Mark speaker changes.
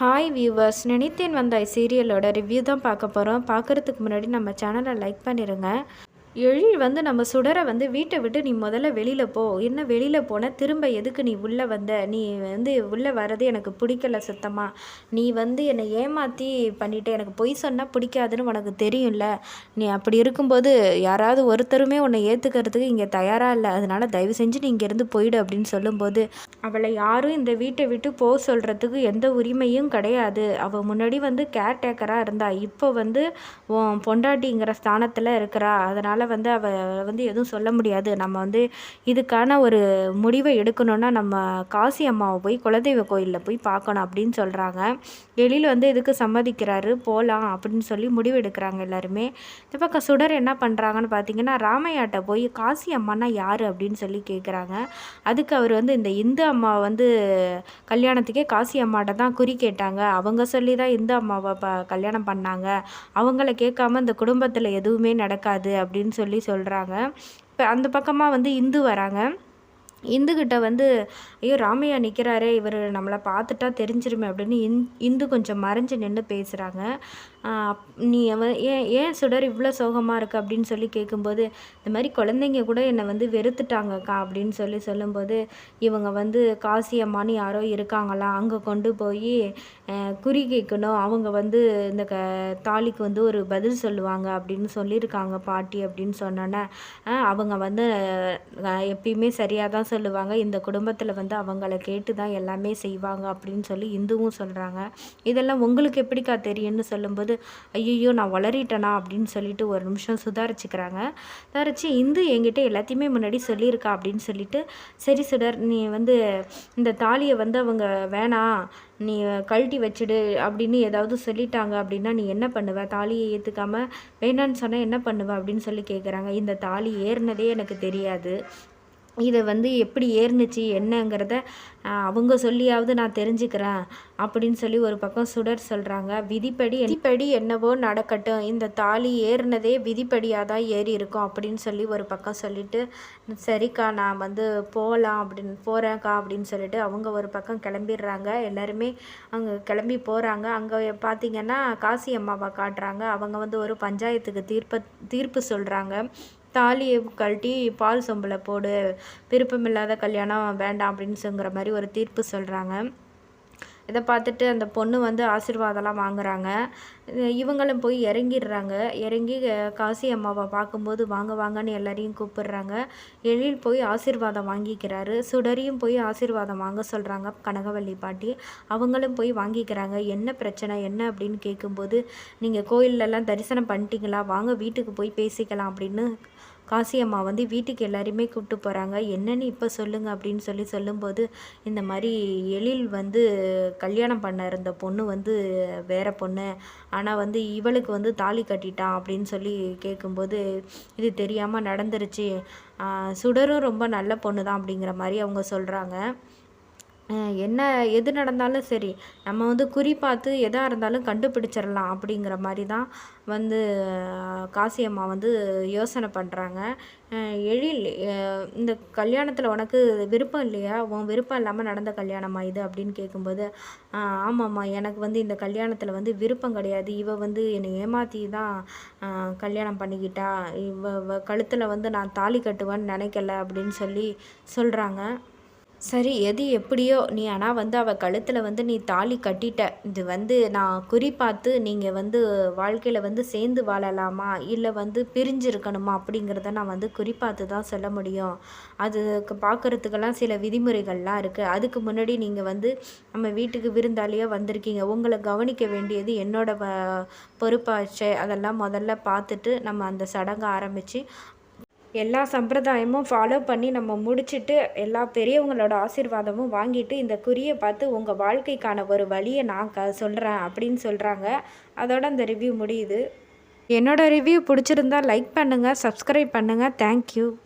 Speaker 1: Hi viewers நினைத்தேன் வந்தாய் சீரியலோட review தான் பார்க்க போகிறோம் பார்க்குறதுக்கு முன்னாடி நம்ம சேனலை லைக் பண்ணிடுங்க எழில் வந்து நம்ம சுடரை வந்து வீட்டை விட்டு நீ முதல்ல வெளியில் போ. என்ன வெளியில் போன? திரும்ப எதுக்கு நீ உள்ளே வந்த? நீ வந்து உள்ளே வர்றது எனக்கு பிடிக்கல சுத்தமாக நீ வந்து என்னை ஏமாற்றி பண்ணிட்டு. எனக்கு பொய் சொன்னால் பிடிக்காதுன்னு உனக்கு தெரியும்ல. நீ அப்படி இருக்கும்போது யாராவது ஒருத்தருமே உன்னை ஏற்றுக்கிறதுக்கு இங்கே தயாராக இல்லை. அதனால் தயவு செஞ்சு நீ இங்கேருந்து போயிடு அப்படின்னு சொல்லும்போது அவளை யாரும் இந்த வீட்டை விட்டு போக சொல்கிறதுக்கு எந்த உரிமையும் கிடையாது. அவள் முன்னாடி வந்து கேர்டேக்கராக இருந்தா. இப்போ வந்து பொண்டாட்டிங்கிற ஸ்தானத்தில் இருக்கிறா. அதனால் நம்மளால் வந்து அவள் வந்து எதுவும் சொல்ல முடியாது. நம்ம வந்து இதுக்கான ஒரு முடிவை எடுக்கணுன்னா நம்ம காசி அம்மாவை போய் குலதெய்வ கோயிலில் போய் பார்க்கணும் அப்படின்னு சொல்கிறாங்க எழில் வந்து இதுக்கு சம்மதிக்கிறாரு? போகலாம் அப்படின்னு சொல்லி முடிவு எடுக்கிறாங்க எல்லாருமே. இந்த பக்கம் சுடர் என்ன பண்ணுறாங்கன்னு பார்த்தீங்கன்னா ராமையாட்ட போய் காசி அம்மானா யார் அப்படின்னு சொல்லி கேட்குறாங்க அதுக்கு அவர் வந்து இந்த இந்து அம்மா வந்து கல்யாணத்துக்கே காசி அம்மாட்ட தான் குறி கேட்டாங்க. அவங்க சொல்லி தான் இந்து அம்மாவை ப கல்யாணம் பண்ணாங்க. அவங்கள கேட்காம இந்த குடும்பத்தில் எதுவுமே நடக்காது அப்படின்னு அப்படின்னு சொல்லி சொல்கிறாங்க இப்போ அந்த பக்கமாக வந்து இந்து வராங்க. இந்துக்கிட்ட வந்து ஐயோ ராமையா நிற்கிறாரே இவர் நம்மளை பார்த்துட்டா தெரிஞ்சிருமே அப்படின்னு இந் இந்து கொஞ்சம் மறைஞ்சு நின்று பேசுகிறாங்க நீ ஏன் ஏன் சுடர் இவ்வளோ சோகமாக இருக்கு அப்படின்னு சொல்லி கேட்கும்போது இந்த மாதிரி குழந்தைங்க கூட என்னை வந்து வெறுத்துட்டாங்கக்கா அப்படின்னு சொல்லி சொல்லும்போது இவங்க வந்து காசியம்மான்னு யாரோ இருக்காங்களா அங்கே கொண்டு போய் குறி கேட்கணும் அவங்க வந்து இந்த க தாலிக்கு வந்து ஒரு பதில் சொல்லுவாங்க அப்படின்னு சொல்லியிருக்காங்க பாட்டி அப்படின்னு சொன்னோன்னே அவங்க வந்து எப்பயுமே சரியாக தான் சொல்லுவாங்க. இந்த குடும்பத்தில் வந்து அவங்கள கேட்டு தான் எல்லாமே செய்வாங்க அப்படின்னு சொல்லி இந்துவும் சொல்கிறாங்க இதெல்லாம் உங்களுக்கு எப்படிக்கா தெரியும்னு சொல்லும்போது ஐயோ நான் வளரிட்டேனா? அப்படின்னு சொல்லிட்டு ஒரு நிமிஷம் சுதாரிச்சுக்கிறாங்க. சுதாரித்து இந்து என்கிட்ட எல்லாத்தையுமே முன்னாடி சொல்லியிருக்கா? அப்படின்னு சொல்லிட்டு சரி சுடர் நீ வந்து இந்த தாலியை வந்து அவங்க வேணாம் நீ கழட்டி வச்சுடு அப்படின்னு ஏதாவது சொல்லிட்டாங்க அப்படின்னா நீ என்ன பண்ணுவ? தாலியை ஏற்றுக்காமல் வேணான்னு சொன்னால் என்ன பண்ணுவ? அப்படின்னு சொல்லி கேட்குறாங்க இந்த தாலி ஏறினதே எனக்கு தெரியாது. இதை வந்து எப்படி ஏறுனுச்சு என்னங்கிறத அவங்க சொல்லியாவது நான் தெரிஞ்சுக்கிறேன் அப்படின்னு சொல்லி ஒரு பக்கம் சுடர் சொல்கிறாங்க விதிப்படி விதிப்படி என்னவோ நடக்கட்டும். இந்த தாலி ஏறினதே விதிப்படியாக தான் ஏறி இருக்கும் அப்படின்னு சொல்லி ஒரு பக்கம் சொல்லிட்டு சரிக்கா நான் வந்து போகலாம் அப்படின்னு போகிறேன்க்கா அப்படின்னு சொல்லிட்டு அவங்க ஒரு பக்கம் கிளம்பிடுறாங்க. எல்லாருமே அங்கே கிளம்பி போகிறாங்க அங்கே பார்த்தீங்கன்னா காசி அம்மாவை காட்டுறாங்க. அவங்க வந்து ஒரு பஞ்சாயத்துக்கு தீர்ப்ப தீர்ப்பு சொல்கிறாங்க தாலியை கழட்டி பால் சொம்பில் போடு. விருப்பமில்லாத கல்யாணம் வேண்டாம் அப்படின்னு சொல்கிற மாதிரி ஒரு தீர்ப்பு சொல்கிறாங்க இதை பார்த்துட்டு அந்த பொண்ணு வந்து ஆசீர்வாதம்லாம் வாங்குறாங்க. இவங்களும் போய் இறங்கிடுறாங்க. இறங்கி காசி அம்மாவை பார்க்கும்போது வாங்க வாங்கன்னு எல்லாரையும் கூப்பிடுறாங்க. எழில் போய் ஆசீர்வாதம் வாங்கிக்கிறாரு. சுடரியும் போய் ஆசீர்வாதம் வாங்க சொல்கிறாங்க கனகவல்லி பாட்டி. அவங்களும் போய் வாங்கிக்கிறாங்க. என்ன பிரச்சனை என்ன அப்படின்னு கேட்கும்போது நீங்கள் கோயிலெல்லாம் தரிசனம் பண்ணிட்டீங்களா? வாங்க வீட்டுக்கு போய் பேசிக்கலாம் அப்படின்னு காசியம்மா வந்து வீட்டுக்கு எல்லாரையுமே கூப்பிட்டு போகிறாங்க என்னன்னு இப்போ சொல்லுங்கள் அப்படின்னு சொல்லி சொல்லும்போது இந்த மாதிரி எழில் வந்து கல்யாணம் பண்ண இருந்த பொண்ணு வந்து வேற பொண்ணு. ஆனால் வந்து இவளுக்கு வந்து தாலி கட்டிட்டான் அப்படின்னு சொல்லி கேட்கும்போது இது தெரியாமல் நடந்துருச்சு. சுடரும் ரொம்ப நல்ல பொண்ணு தான் அப்படிங்கிற மாதிரி அவங்க சொல்கிறாங்க என்ன எது நடந்தாலும் சரி நம்ம வந்து குறி பார்த்து எதாக இருந்தாலும் கண்டுபிடிச்சிடலாம் அப்படிங்கிற மாதிரி தான் வந்து காசி அம்மா வந்து யோசனை பண்ணுறாங்க எழில் இந்த கல்யாணத்தில் உனக்கு விருப்பம் இல்லையா? உன் விருப்பம் இல்லாமல் நடந்த கல்யாணமா இது? அப்படின்னு கேட்கும்போது ஆமாம்மா எனக்கு வந்து இந்த கல்யாணத்தில் வந்து விருப்பம் கிடையாது. இவ வந்து என்னை ஏமாற்றி தான் கல்யாணம் பண்ணிக்கிட்டா. இவ கழுத்தில் வந்து நான் தாலி கட்டுவேன்னு நினைக்கல அப்படின்னு சொல்லி சொல்கிறாங்க சரி எது எப்படியோ நீ ஆனால் வந்து அவள் கழுத்தில் வந்து நீ தாலி கட்டிட்ட. இது வந்து நான் குறி பார்த்து நீங்கள் வந்து வாழ்க்கையில் வந்து சேர்ந்து வாழலாமா? இல்லை வந்து பிரிஞ்சிருக்கணுமா? அப்படிங்கிறத நான் வந்து குறி பார்த்து தான் சொல்ல முடியும். அதுக்கு பார்க்குறதுக்கெல்லாம் சில விதிமுறைகள்லாம் இருக்குது அதுக்கு முன்னாடி நீங்கள் வந்து நம்ம வீட்டுக்கு விருந்தாளியாக வந்திருக்கீங்க. உங்களை கவனிக்க வேண்டியது என்னோட பொறுப்பாச்சு. அதெல்லாம் முதல்ல பார்த்துட்டு நம்ம அந்த சடங்கை ஆரம்பித்து எல்லா சம்பிரதாயமும் ஃபாலோ பண்ணி நம்ம முடிச்சுட்டு எல்லா பெரியவங்களோட ஆசீர்வாதமும் வாங்கிட்டு இந்த குறியை பார்த்து உங்கள் வாழ்க்கைக்கான ஒரு வழியை நான் க சொல்கிறேன் அப்படின்னு சொல்கிறாங்க அதோட அந்த ரிவ்யூ முடியுது. என்னோடய ரிவ்யூ பிடிச்சிருந்தா லைக் பண்ணுங்கள் சப்ஸ்கிரைப் பண்ணுங்கள் தேங்க்யூ